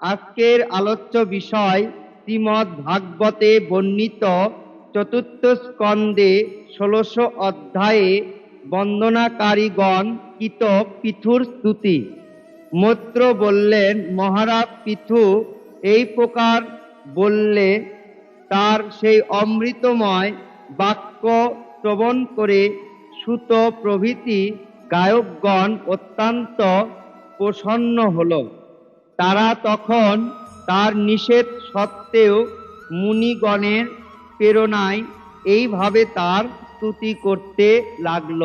আজকের আলোচ্য বিষয় শ্রীমদ্ ভাগবতে বর্ণিত চতুর্থ স্কন্ধে ষোলশ অধ্যায়ে বন্দনাকারীগণ কিত পিথুর স্তুতি। মৈত্র বললেন, মহারাজ পিথু, এই প্রকার বললে তার সেই অমৃতময় বাক্য শ্রবণ করে সুত প্রভৃতি গায়কগণ অত্যন্ত প্রসন্ন হলো। তারা তখন তার নিষেধ সত্ত্বেও মুনিগণের প্রেরণায় এইভাবে তার স্তুতি করতে লাগল।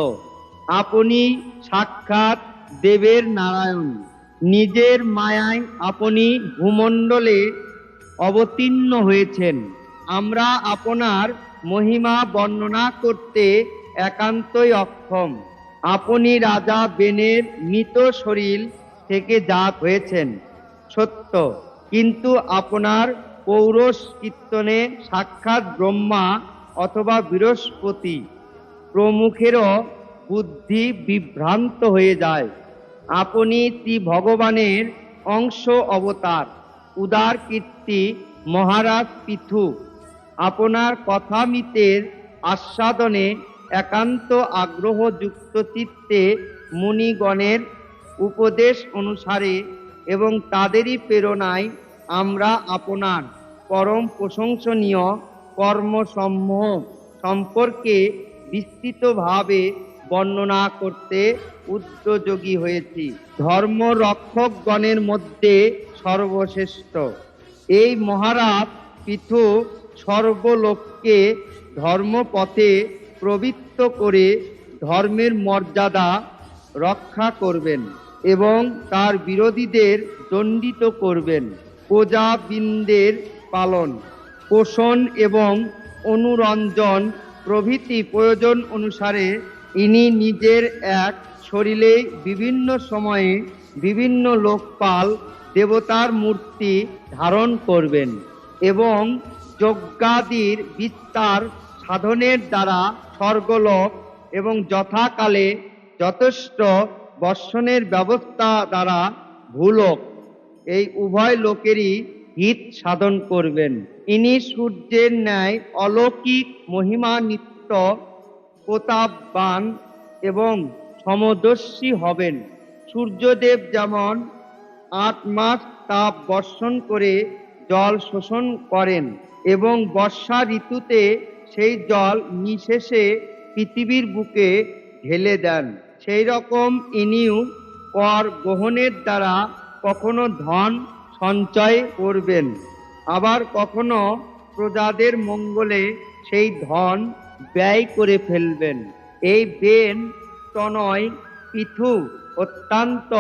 আপনি সাক্ষাৎ দেবের নারায়ণ। নিজের মায়ায় আপনি ভূমণ্ডলে অবতীর্ণ হয়েছেন। আমরা আপনার মহিমা বর্ণনা করতে একান্তই অক্ষম। আপনি রাজা বেনের মৃত শরীর থেকে জাত হয়েছেন। সত্য। কিন্তু আপনার পৌরস কীর্তনে সাক্ষাৎ ব্রহ্মা অথবা বৃহস্পতি প্রমুখেরও বুদ্ধি বিভ্রান্ত হয়ে যায়। আপনি তি ভগবানের অংশ অবতার, উদার কীর্তি, মহারাজ পিথু। আপনার কথামিতের আস্বাদনে একান্ত আগ্রহযুক্ত চিত্তে মুনিগণের উপদেশ অনুসারে এবং তাদেরই প্রেরণায় আমরা আপনার পরম প্রশংসনীয় কর্মসমূহ সম্পর্কে বিস্তৃতভাবে বর্ণনা করতে উদ্যোগী হয়েছি। ধর্ম রক্ষকগণের মধ্যে সর্বশ্রেষ্ঠ। এই মহারাজ পিথু সর্বলোককে ধর্মপথে প্রবৃত্ত করে ধর্মের মর্যাদা রক্ষা করবেন। এবং তার বিরোধীদের দণ্ডিত করবেন। প্রজাবৃন্দের পালন, পোষণ এবং অনুরঞ্জন প্রভৃতি প্রয়োজন অনুসারে ইনি নিজের এক শরীরে বিভিন্ন সময়ে বিভিন্ন লোকপাল, দেবতার মূর্তি ধারণ করবেন এবং যজ্ঞাদির বিস্তার সাধনের দ্বারা স্বর্গলোক এবং যথাকালে যথেষ্ট বর্ষণের ব্যবস্থা দ্বারা ভূলোক, এই উভয় লোকেরই হিত সাধন করবেন। ইনি সূর্যের ন্যায় অলৌকিক মহিমান্বিত প্রতাপবান এবং সমদর্শী হবেন। সূর্যদেব যেমন আট মাস তাপ বর্ষণ করে জল শোষণ করেন এবং বর্ষা ঋতুতে সেই জল নিশেষে পৃথিবীর বুকে ঢেলে দেন। সেই রকম ইনিও কর গ্রহণের দ্বারা কখনো ধন সঞ্চয় করবেন, আবার কখনো প্রজাদের মঙ্গলে সেই ধন ব্যয় করে ফেলবেন। এই বেন তনয় পিথু অত্যন্ত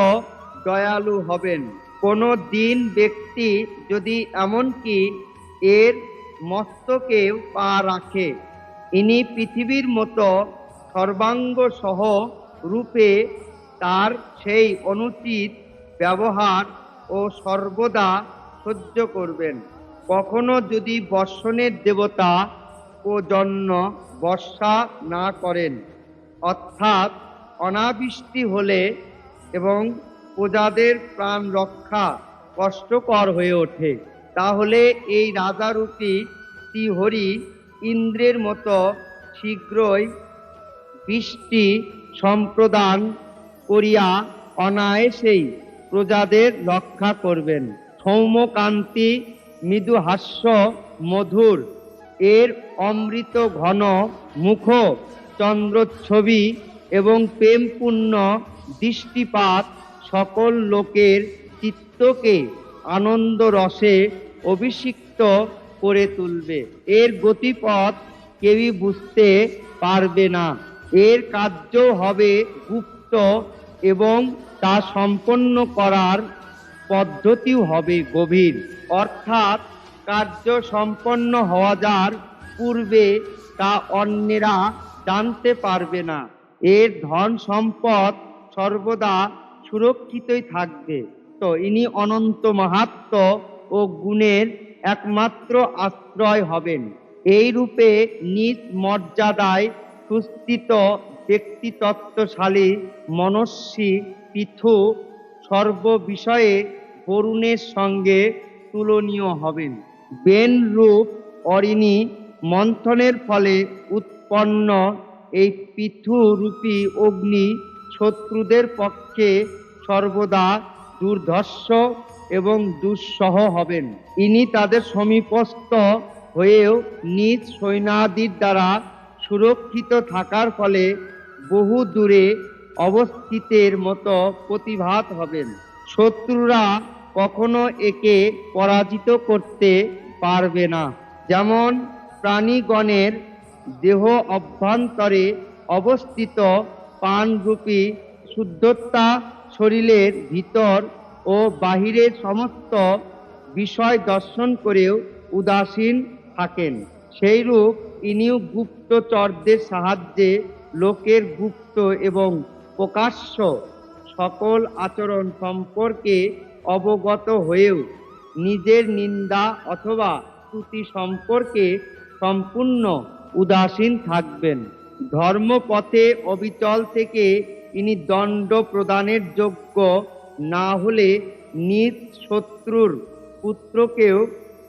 দয়ালু হবেন। কোনো দিন ব্যক্তি যদি এমনকি এর মস্তকে পা রাখে, ইনি পৃথিবীর মতো সর্বাঙ্গ সহ রূপে তার সেই অনুচিত ব্যবহার ও সর্বদা সহ্য করবেন। কখনো যদি বর্ষণের দেবতা ও জন্য বর্ষা না করেন, অর্থাৎ অনাবৃষ্টি হলে এবং প্রজাদের প্রাণ রক্ষা কষ্টকর হয়ে ওঠে, তাহলে এই রাজারূপী শ্রীহরি ইন্দ্রের মতো শীঘ্রই বৃষ্টি সম্প্রদান করিয়া অনায়াসেই প্রজাদের রক্ষা করবেন। সৌম্যকান্তি মৃদু হাস্য মধুর। এর অমৃত ঘন মুখ, চন্দ্রচ্ছবি এবং প্রেমপূর্ণ দৃষ্টিপাত সকল লোকের চিত্তকে আনন্দ রসে অভিষিক্ত করে তুলবে। এর গতিপথ কেউই বুঝতে পারবে না। এর কার্য হবে গুপ্ত এবং তা সম্পন্ন করার পদ্ধতিও হবে গভীর। অর্থাৎ কার্য সম্পন্ন হওয়া যার পূর্বে তা অন্যেরা জানতে পারবে না। এর ধন সম্পদ সর্বদা সুরক্ষিতই থাকবে। তো ইনি অনন্ত মাহাত্ম ও গুণের একমাত্র আশ্রয় হবেন। এই রূপে নিজ মর্যাদায় সুস্থিত ব্যক্তিতত্ত্বশালী মনস্বী পৃথু সর্ববিষয়ে বরুণের সঙ্গে তুলনীয় হবেন। বেন রূপ অরিণী মন্থনের ফলে উৎপন্ন এই পৃথু রূপী অগ্নি শত্রুদের পক্ষে সর্বদা দুর্ধর্ষ এবং দুঃসহ হবেন। ইনি তাদের সমীপস্থ হয়েও নিজ সৈন্যাদির দ্বারা সুরক্ষিত থাকার ফলে বহু দূরে অবস্থিতের মতো প্রতিভাত হবেন। শত্রুরা কখনো একে পরাজিত করতে পারবে না। যেমন প্রাণীগণের দেহ অভ্যন্তরে অবস্থিত পানরূপী শুদ্ধতা শরীরের ভিতর ও বাহিরের সমস্ত বিষয় দর্শন করেও উদাসীন থাকেন। সেইরূপ ইনিও গুপ্তচরদের সাহায্যে লোকের গুপ্ত এবং প্রকাশ্য সকল আচরণ সম্পর্কে অবগত হয়েও নিজের নিন্দা অথবা ত্রুটি সম্পর্কে সম্পূর্ণ উদাসীন থাকবেন। ধর্মপথে অবিচল থেকে ইনি দণ্ড প্রদানের যোগ্য না হলে নিজ শত্রুর পুত্রকেও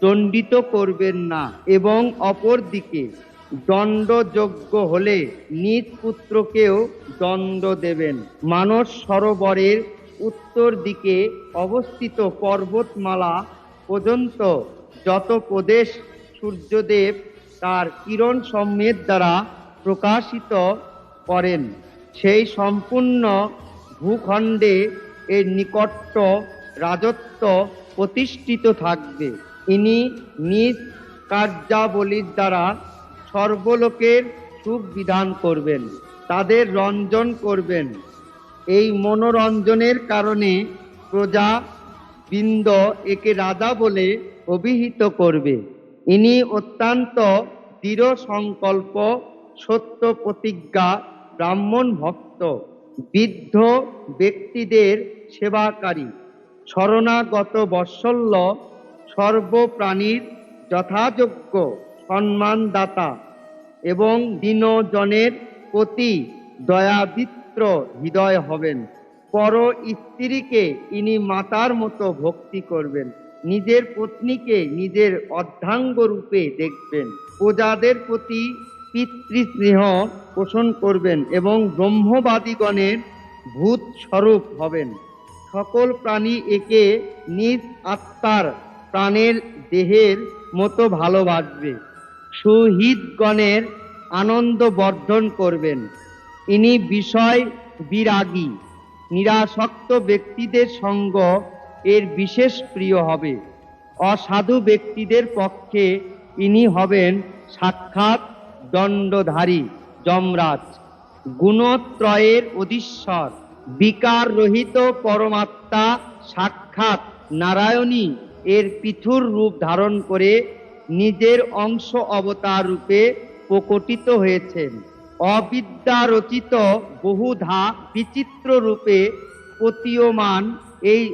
দণ্ডিত করবেন না এবং অপরদিকে দণ্ডযোগ্য হলে নিজ পুত্রকেও দণ্ড দেবেন। মানস সরোবরের উত্তর দিকে অবস্থিত পর্বতমালা পর্যন্ত যত প্রদেশ সূর্যদেব তার কিরণ সম্মেদ দ্বারা প্রকাশিত করেন। সেই সম্পূর্ণ ভূখণ্ডে এর নিকট রাজত্ব প্রতিষ্ঠিত থাকবে। ইনি নিজ কার্যাবলীর দ্বারা সর্বলোকের সুখ বিধান করবেন, তাদের রঞ্জন করবেন। এই মনোরঞ্জনের কারণে প্রজা বৃন্দ একে রাজা বলে অভিহিত করবে। ইনি অত্যন্ত দৃঢ় সংকল্প, সত্য প্রতিজ্ঞা, ব্রাহ্মণ ভক্ত, বৃদ্ধ ব্যক্তিদের সেবাকারী। শরণাগত বৎসল্য সর্বপ্রাণীর যথাযোগ্য সম্মানদাতা এবং দীনজনের প্রতি দয়াবিত্র হৃদয় হবেন। পর স্ত্রীকে ইনি মাতার মতো ভক্তি করবেন। নিজের পত্নীকে নিজের অর্ধাঙ্গ রূপে দেখবেন। প্রজাদের প্রতি পিতৃস্নেহ পোষণ করবেন এবং ব্রহ্মবাদীগণের ভূত স্বরূপ হবেন। সকল প্রাণী একে নিজ আত্মার প্রাণের দেহের মতো ভালোবাসবে। সুহৃদগণের আনন্দ বর্ধন করবেন। ইনি বিষয় বিরাগী। নিরাসক্ত ব্যক্তিদের সঙ্গ এর বিশেষ প্রিয় হবে। অসাধু ব্যক্তিদের পক্ষে ইনি হবেন সাক্ষাৎ দণ্ডধারী যমরাজ। গুণত্রয়ের অধীশ্বর। বিকার রহিত পরমাত্মা সাক্ষাৎ নারায়ণী। এর পৃথুর রূপ ধারণ করে নিজের অংশ অবতার রূপে প্রকটিত হয়েছেন। অবিদ্যা রচিত বহুধা বিচিত্র রূপে প্রতীয়মান এই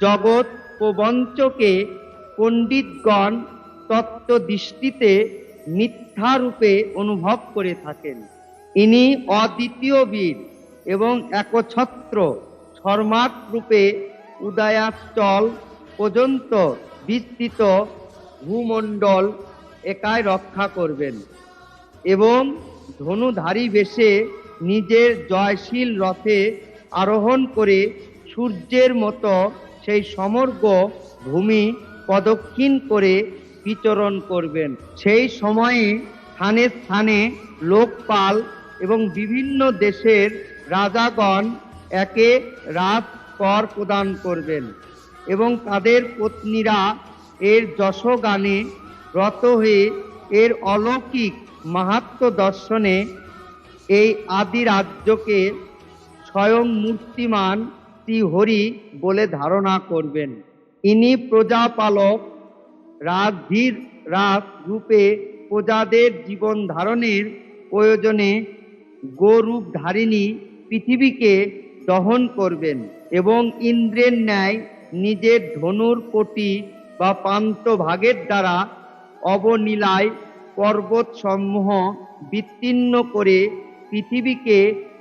জগৎ প্রবঞ্চকে পণ্ডিতগণ তত্ত্ব দৃষ্টিতে মিথ্যা রূপে অনুভব করে থাকেন। ইনি অদ্বিতীয় বীর এবং একছত্র শর্মাক রূপে উদয়াচল পর্যন্ত বিস্তৃত ভূমণ্ডল একাই রক্ষা করবেন এবং ধনুধারী বেশে নিজের জয়শীল রথে আরোহণ করে সূর্যের মতো সেই সমগ্র ভূমি প্রদক্ষিণ করে বিচরণ করবেন। সেই সময়ে স্থানে স্থানে লোকপাল এবং বিভিন্ন দেশের রাজাগণ একে রাজ কর প্রদান করবেন। এবং তাদের পত্নীরা এর যশগানে রত হয়ে এর অলৌকিক মাহাত্ম দর্শনে এই আদি রাজ্যকে স্বয়ং মূর্তিমান শ্রীহরি বলে ধারণা করবেন। ইনি প্রজাপালক রাজধীর রাজ রূপে প্রজাদের জীবন ধারণের প্রয়োজনে গোরূপ ধারিণী পৃথিবীকে দহন করবেন এবং ইন্দ্রের ন্যায় নিজের ধনুর কোটি বা পান্ত ভাগের দ্বারা অবনীলায় পর্বত সমূহ বিচ্ছিন্ন করে পৃথিবীকে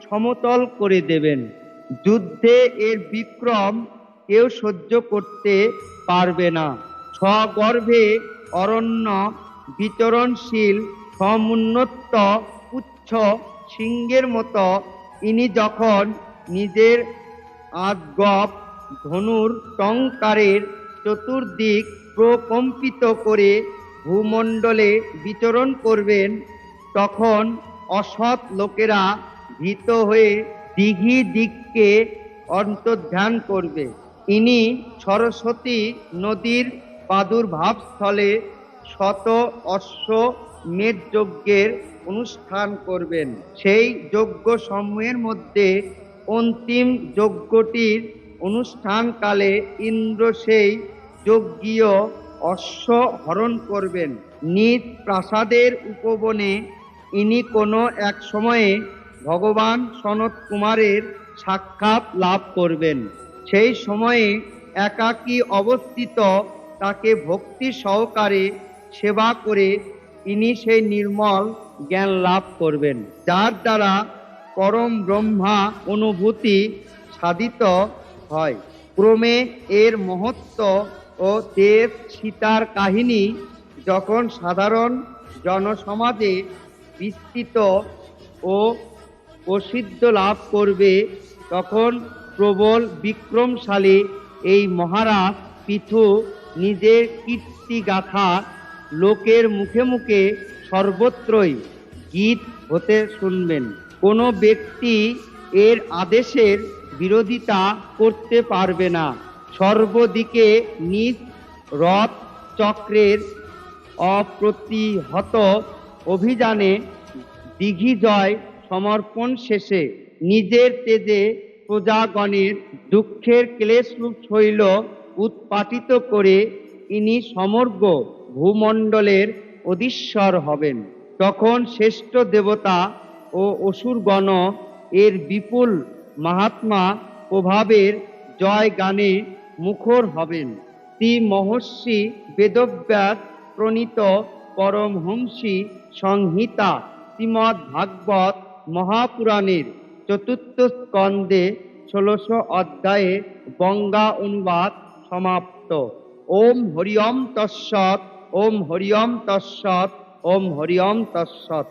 সমতল করে দেবেন। যুদ্ধে এর বিক্রম কেউ সহ্য করতে পারবে না। স্বগর্ভে অরণ্য বিচরণশীল সমুন্নত উচ্চ সিংহের মতো। ইনি যখন নিজের আজ্ঞপ ধনুর টঙ্কারের চতুর্দিক প্রকম্পিত করে ভূমণ্ডলে বিচরণ করবেন, তখন অসৎ লোকেরা ভীত হয়ে দিঘি দিককে অন্তর্ধান করবে। ইনি সরস্বতী নদীর প্রাদুর্ভাবস্থলে শত অশ্ব মেদ যজ্ঞের অনুষ্ঠান করবেন। সেই যজ্ঞ সমূহের মধ্যে অন্তিম যজ্ঞটির অনুষ্ঠানকালে ইন্দ্র সেই যজ্ঞীয় অশ্ব হরণ করবেন। নিজ প্রাসাদের উপবনে ইনি কোনো এক সময়ে ভগবান সনত কুমারের সাক্ষাৎ লাভ করবেন। সেই সময়ে একাকী অবস্থিত তাকে ভক্তি সহকারে সেবা করে ইনি সেই নির্মল জ্ঞান লাভ করবেন। যার দ্বারা পরম ব্রহ্মা অনুভূতি সাধিত হয়। ক্রমে এর মহত্ব ও দেব সীতার কাহিনী যখন সাধারণ জনসমাজে বিস্তৃত ও প্রসিদ্ধ লাভ করবে, তখন প্রবল বিক্রমশালী এই মহারাজ পিথু নিজের কীর্তিগাথা লোকের মুখে মুখে সর্বত্রই গীত হতে শুনবেন। কোনো ব্যক্তি এর আদেশের বিরোধিতা করতে পারবে না। সর্বদিকে নিজ রথ চক্রের অপ্রতিহত অভিযানে দিঘিজয় সমর্পণ শেষে নিজের তেজে প্রজাগণের দুঃখের ক্লেশরূপ শৈল উৎপাটিত করে ইনি সমগ্র ভূমণ্ডলের অধীশ্বর হবেন। তখন শ্রেষ্ঠ দেবতা ও অসুরগণ এর বিপুল মাহাত্মা প্রভাবের জয় গানে মুখর হবেন। শ্রী মহর্ষি বেদব্যাস প্রণীত পরমহংসী সংহিতা শ্রীমৎ ভাগবত মহাপুরাণের চতুর্থ স্কন্ধে ষোলশো অধ্যায়ে বঙ্গা অনুবাদ সমাপ্ত। ওম হরিয়ম তৎসৎ, ওম হরিয়ম তৎসৎ, ওম হরিয়ম তৎসৎ।